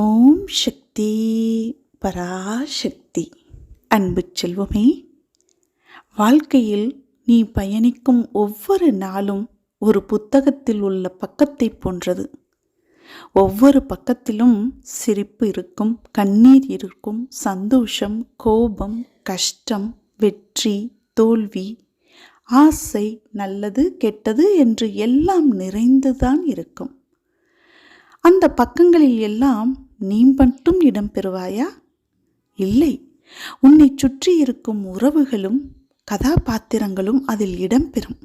ஓம் சக்தி பராசக்தி. அன்பு செல்வமே வாழ்க்கையில் நீ பயணிக்கும் ஒவ்வொரு நாளும் ஒரு புத்தகத்தில் உள்ள பக்கத்தை போன்றது. ஒவ்வொரு பக்கத்திலும் சிரிப்பு இருக்கும் கண்ணீர் இருக்கும் சந்தோஷம் கோபம் கஷ்டம் வெற்றி தோல்வி ஆசை நல்லது கெட்டது என்று எல்லாம் நிறைந்துதான் இருக்கும். அந்த பக்கங்களில் எல்லாம் நீ மட்டும் இடம் பெறுவாயா இல்லை. உன்னை சுற்றி இருக்கும் உறவுகளும் கதாபாத்திரங்களும் அதில் இடம்பெறும்.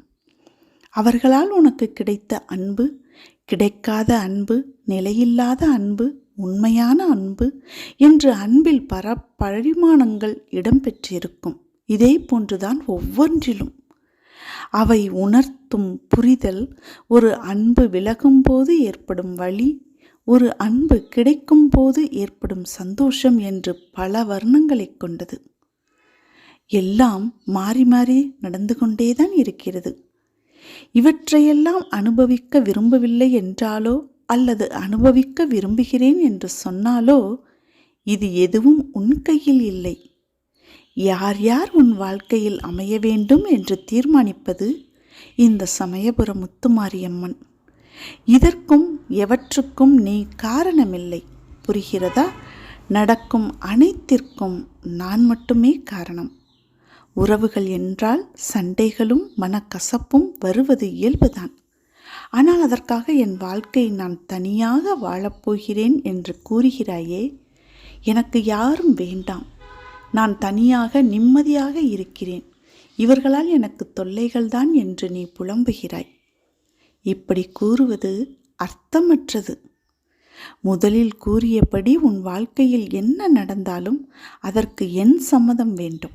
அவர்களால் உனக்கு கிடைத்த அன்பு கிடைக்காத அன்பு நிலையில்லாத அன்பு உண்மையான அன்பு என்று அன்பில் பர பரிமாணங்கள் இடம்பெற்றிருக்கும். இதே போன்றுதான் ஒவ்வொன்றிலும். அவை உணர்த்தும் புரிதல் ஒரு அன்பு விலகும்போது ஏற்படும் வழி ஒரு அன்பு கிடைக்கும் போது ஏற்படும் சந்தோஷம் என்று பல வர்ணங்களை கொண்டது. எல்லாம் மாறி மாறி நடந்து கொண்டேதான் இருக்கிறது. இவற்றையெல்லாம் அனுபவிக்க விரும்பவில்லை என்றாலோ அல்லது அனுபவிக்க விரும்புகிறேன் என்று சொன்னாலோ இது எதுவும் உன் கையில் இல்லை. யார் யார் உன் வாழ்க்கையில் அமைய வேண்டும் என்று தீர்மானிப்பது இந்த சமயபுர முத்துமாரியம்மன். இதற்கும் எவற்றுக்கும் நீ காரணமில்லை. புரிகிறதா? நடக்கும் அனைத்திற்கும் நான் மட்டுமே காரணம். உறவுகள் என்றால் சண்டைகளும் மனக்கசப்பும் வருவது இயல்புதான். ஆனால் அதற்காக என் வாழ்க்கை நான் தனியாக வாழப்போகிறேன் என்று கூறுகிறாயே எனக்கு யாரும் வேண்டாம். நான் தனியாக நிம்மதியாக இருக்கிறேன். இவர்களால் எனக்கு தொல்லைகள்தான் என்று நீ புலம்புகிறாய். இப்படி கூறுவது அர்த்தமற்றது. முதலில் கூறியபடி உன் வாழ்க்கையில் என்ன நடந்தாலும் அதற்கு என் சம்மதம் வேண்டும்.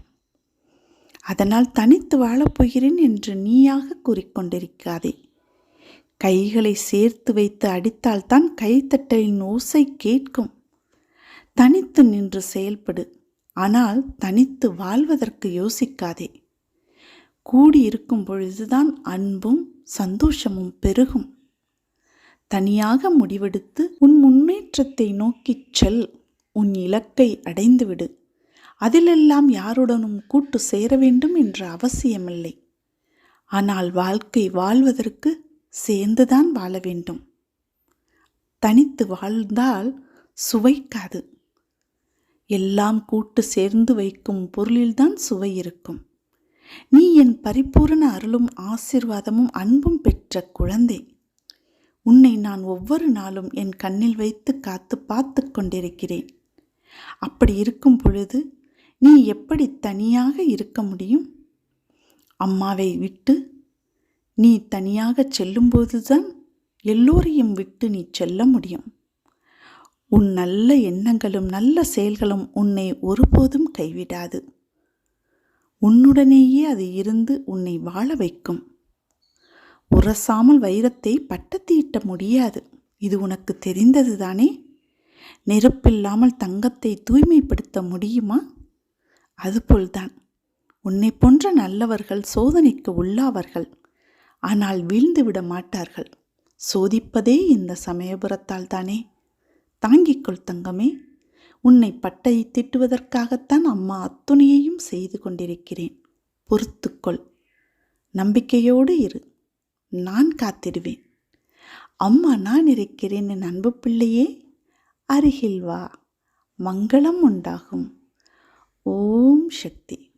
அதனால் தனித்து வாழப்போகிறேன் என்று நீயாக கூறிக்கொண்டிருக்காதே. கைகளை சேர்த்து வைத்து அடித்தால்தான் கைத்தட்டலின் ஓசை கேட்கும். தனித்து நின்று செயல்படு. ஆனால் தனித்து வாழ்வதற்கு யோசிக்காதே. கூடியிருக்கும் பொழுதுதான் அன்பும் சந்தோஷமும் பெருகும். தனியாக முடிவெடுத்து உன் முன்னேற்றத்தை நோக்கிச் செல். உன் இலக்கை அடைந்துவிடு. அதிலெல்லாம் யாருடனும் கூட்டு சேர வேண்டும் என்ற அவசியமில்லை. ஆனால் வாழ்க்கை வாழ்வதற்கு சேர்ந்துதான் வாழ வேண்டும். தனித்து வாழ்ந்தால் சுவைக்காது. எல்லாம் கூட்டு சேர்ந்து வைக்கும் பொருளில்தான் சுவை இருக்கும். நீ என் பரிபூரண அருளும் ஆசிர்வாதமும் அன்பும் பெற்ற குழந்தை. உன்னை நான் ஒவ்வொரு நாளும் என் கண்ணில் வைத்து காத்து பார்த்து கொண்டிருக்கிறேன். அப்படி இருக்கும் பொழுது நீ எப்படி தனியாக இருக்க முடியும்? அம்மாவை விட்டு நீ தனியாக செல்லும்போதுதான் எல்லோரையும் விட்டு நீ செல்ல முடியும். உன் நல்ல எண்ணங்களும் நல்ல செயல்களும் உன்னை ஒருபோதும் கைவிடாது. உன்னுடனேயே அது இருந்து உன்னை வாழ வைக்கும். உரசாமல் வைரத்தை பட்டத்தீட்ட முடியாது. இது உனக்கு தெரிந்தது தானே? நெருப்பில்லாமல் தங்கத்தை தூய்மைப்படுத்த முடியுமா? அதுபோல்தான். உன்னை போன்ற நல்லவர்கள் சோதனைக்கு உள்ளாவர்கள். ஆனால் வீழ்ந்து விட மாட்டார்கள். சோதிப்பதே இந்த சமயபுரத்தால் தானே? தாங்கிக்கொள் தங்கமே. உன்னை பட்டை திட்டுவதற்காகத்தான் அம்மா அத்துணையையும் செய்து கொண்டிருக்கிறேன். பொறுத்துக்கொள் நம்பிக்கையோடு இரு. நான் காத்திடுவேன். அம்மா நான் இருக்கிறேன் என் அன்பு பிள்ளையே. அருகில் வா. மங்களம் உண்டாகும். ஓம் சக்தி.